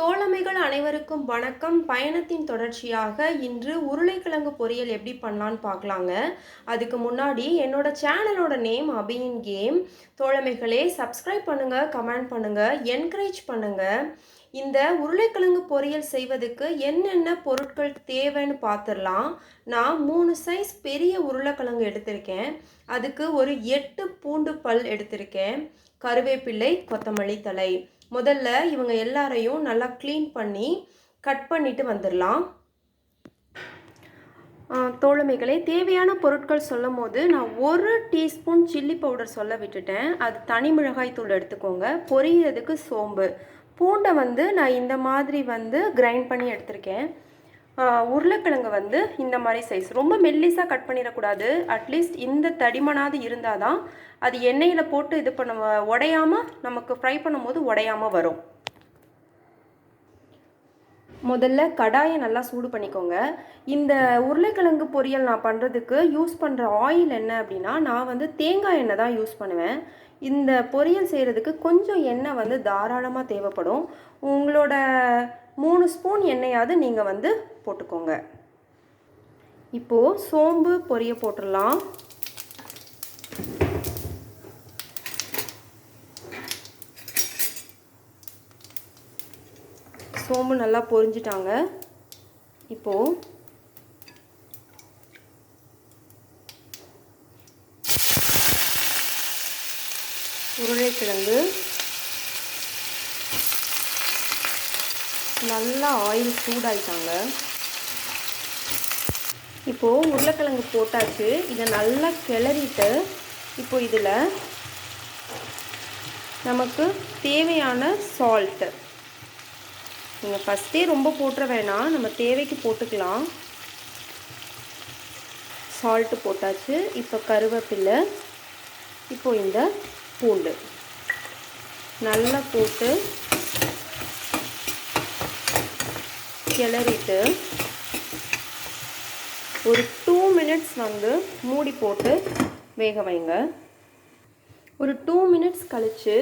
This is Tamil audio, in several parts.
தோழமைகள் அனைவருக்கும் வணக்கம். பயணத்தின் தொடர்ச்சியாக இன்று உருளைக்கிழங்கு பொரியல் எப்படி பண்ணலான்னு பார்க்கலாங்க. அதுக்கு முன்னாடி என்னோட சேனலோட நேம் அபியின் கேம். தோழமைகளே சப்ஸ்கிரைப் பண்ணுங்க கமெண்ட் பண்ணுங்க என்கரேஜ் பண்ணுங்க. இந்த உருளைக்கிழங்கு பொரியல் செய்வதுக்கு என்னென்ன பொருட்கள் தேவைன்னு பார்த்துடலாம். நான் மூணு சைஸ் பெரிய உருளைக்கிழங்கு எடுத்திருக்கேன். அதுக்கு ஒரு எட்டு பூண்டு பல் எடுத்திருக்கேன். கருவேப்பிள்ளை கொத்தமல்லி தழை. முதல்ல இவங்க எல்லாரையும் நல்லா க்ளீன் பண்ணி கட் பண்ணிட்டு வந்துடலாம் தோழமைகளே தேவையான பொருட்கள் சொல்லும் போது நான் ஒரு டீஸ்பூன் சில்லி பவுடர் சொல்ல விட்டுட்டேன். அது தனி மிளகாய் தூள் எடுத்துக்கோங்க. பொரியறதுக்கு சோம்பு. பூண்டை வந்து நான் இந்த மாதிரி வந்து கிரைண்ட் பண்ணி எடுத்திருக்கேன். உருளைக்கிழங்கு வந்து இந்த மாதிரி சைஸ் ரொம்ப மெல்லிஸாக கட் பண்ணிடக்கூடாது. அட்லீஸ்ட் இந்த தடிமனாவது இருந்தால் தான் அது எண்ணெயில் போட்டு இது பண்ண உடையாமல் நமக்கு ஃப்ரை பண்ணும்போது உடையாமல் வரும். முதல்ல கடாயை நல்லா சூடு பண்ணிக்கோங்க. இந்த உருளைக்கிழங்கு பொரியல் நான் பண்ணுறதுக்கு யூஸ் பண்ணுற ஆயில் என்ன அப்படின்னா நான் வந்து தேங்காய் எண்ணெய் தான் யூஸ் பண்ணுவேன். இந்த பொரியல் செய்கிறதுக்கு கொஞ்சம் எண்ணெய் வந்து தாராளமாக தேவைப்படும். உங்களோட மூணு ஸ்பூன் எண்ணெயாவது நீங்கள் வந்து போட்டுக்கோங்க. இப்போது சோம்பு பொரிய போட்டுடலாம். சோம்பு நல்லா பொரிஞ்சிட்டாங்க. இப்போது உருளைக்கிழங்கு நல்லா ஆயில் சூடாயிட்டாங்க. இப்போது உருளைக்கிழங்கு போட்டாச்சு. இதை நல்லா கிளறிட்டு இப்போ இதில் நமக்கு தேவையான சால்ட்டு நீங்கள் ஃபஸ்ட்டே ரொம்ப போட்டுற வேணாம். நம்ம தேவைக்கு போட்டுக்கலாம். சால்ட்டு போட்டாச்சு. இப்போ கருவேப்பில்லை இப்போ இந்த பூண்டு. நல்லா போட்டு கிளறிட்டு ஒரு டூ மினிட்ஸ் வந்து மூடி போட்டு வேக வைங்க. ஒரு டூ மினிட்ஸ் கழித்து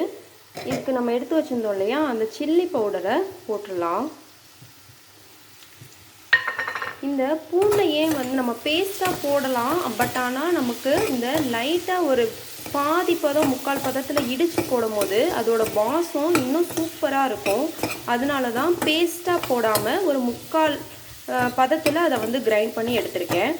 இதுக்கு நம்ம எடுத்து வச்சுருந்தோம் இல்லையா அந்த சில்லி பவுடரை போட்டுடலாம். இந்த பூண்டையே வந்து நம்ம பேஸ்ட்டாக போடலாம் பட் ஆனால் நமக்கு இந்த லைட்டாக ஒரு பாதி பதம் முக்கால் பதத்தில் இடித்து போடும் போது அதோட வாசம் இன்னும் சூப்பராக இருக்கும். அதனால தான் பேஸ்ட்டாக போடாமல் ஒரு முக்கால் பதத்தில் அதை வந்து கிரைண்ட் பண்ணி எடுத்திருக்கேன்.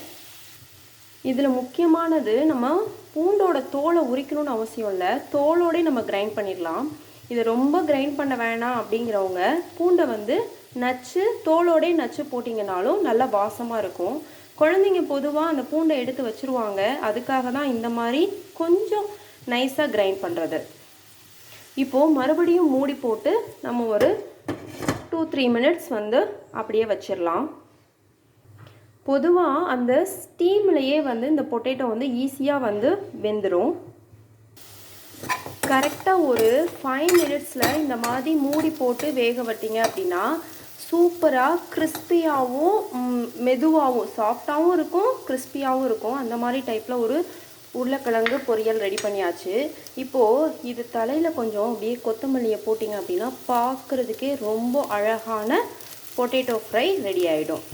இதில் முக்கியமானது நம்ம பூண்டோட தோலை உரிக்கணும்னு அவசியம் இல்லை. தோலோடே நம்ம கிரைண்ட் பண்ணிடலாம். இதை ரொம்ப கிரைண்ட் பண்ண வேணாம் அப்படிங்கிறவங்க பூண்டை வந்து நச்சு தோலோடே நச்சு போட்டிங்கனாலும் நல்லா வாசமாக இருக்கும். குழந்தைங்க பொதுவாக அந்த பூண்டை எடுத்து வச்சுருவாங்க. அதுக்காக தான் இந்த மாதிரி கொஞ்சம் நைஸாக கிரைண்ட் பண்ணுறது இப்போது மறுபடியும் மூடி போட்டு நம்ம ஒரு டூ த்ரீ மினிட்ஸ் வந்து அப்படியே வச்சிடலாம் பொதுவாக அந்த ஸ்டீம்லேயே வந்து இந்த பொட்டேட்டோ வந்து ஈஸியாக வந்து வெந்துடும் கரெக்டாக ஒரு ஃபைவ் மினிட்ஸில் இந்த மாதிரி மூடி போட்டு வேக வட்டிங்க அப்படின்னா சூப்பராக கிறிஸ்பியாகவும் மெதுவாகவும் சாஃப்டாகவும் இருக்கும் கிறிஸ்பியாகவும் இருக்கும். அந்த மாதிரி டைப்பில் ஒரு உருளைக்கிழங்கு பொரியல் ரெடி பண்ணியாச்சு. இப்போது இது தலையில் கொஞ்சம் அப்படியே கொத்தமல்லியை போட்டிங்க அப்படின்னா பார்க்குறதுக்கே ரொம்ப அழகான பொட்டேட்டோ ஃப்ரை ரெடி ஆகிடும்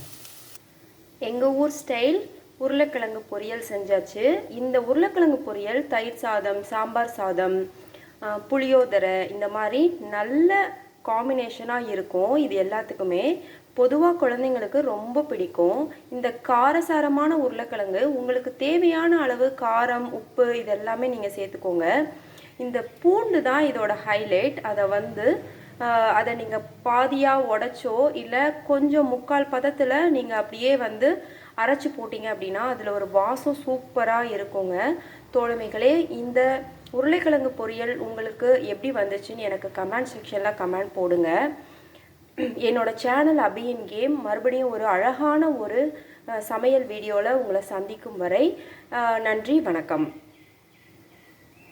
எங்கள் ஊர் ஸ்டைல் உருளைக்கிழங்கு பொரியல் செஞ்சாச்சு. இந்த உருளைக்கிழங்கு பொரியல் தயிர் சாதம் சாம்பார் சாதம் புளியோதரை இந்த மாதிரி நல்ல காம்பினேஷனாக இருக்கும். இது எல்லாத்துக்குமே பொதுவாக குழந்தைங்களுக்கு ரொம்ப பிடிக்கும். இந்த காரசாரமான உருளைக்கிழங்கு உங்களுக்கு தேவையான அளவு காரம் உப்பு இது எல்லாமே நீங்கள் சேர்த்துக்கோங்க. இந்த பூண்டு தான் இதோட ஹைலைட் அதை வந்து அதை நீங்கள் பாதியாக உடச்சோ இல்லை கொஞ்சம் முக்கால் பதத்தில் நீங்கள் அப்படியே வந்து அரைச்சி போட்டிங்க அப்படின்னா அதில் ஒரு வாசம் சூப்பராக இருக்குங்க. தோழமைகளே இந்த உருளைக்கிழங்கு பொரியல் உங்களுக்கு எப்படி வந்துச்சுன்னு எனக்கு கமெண்ட் செக்ஷனில் கமெண்ட் போடுங்க. என்னோடய சேனல் அபியின் கேம் மறுபடியும் ஒரு அழகான ஒரு சமையல் வீடியோவில் உங்களை சந்திக்கும் வரை நன்றி வணக்கம்.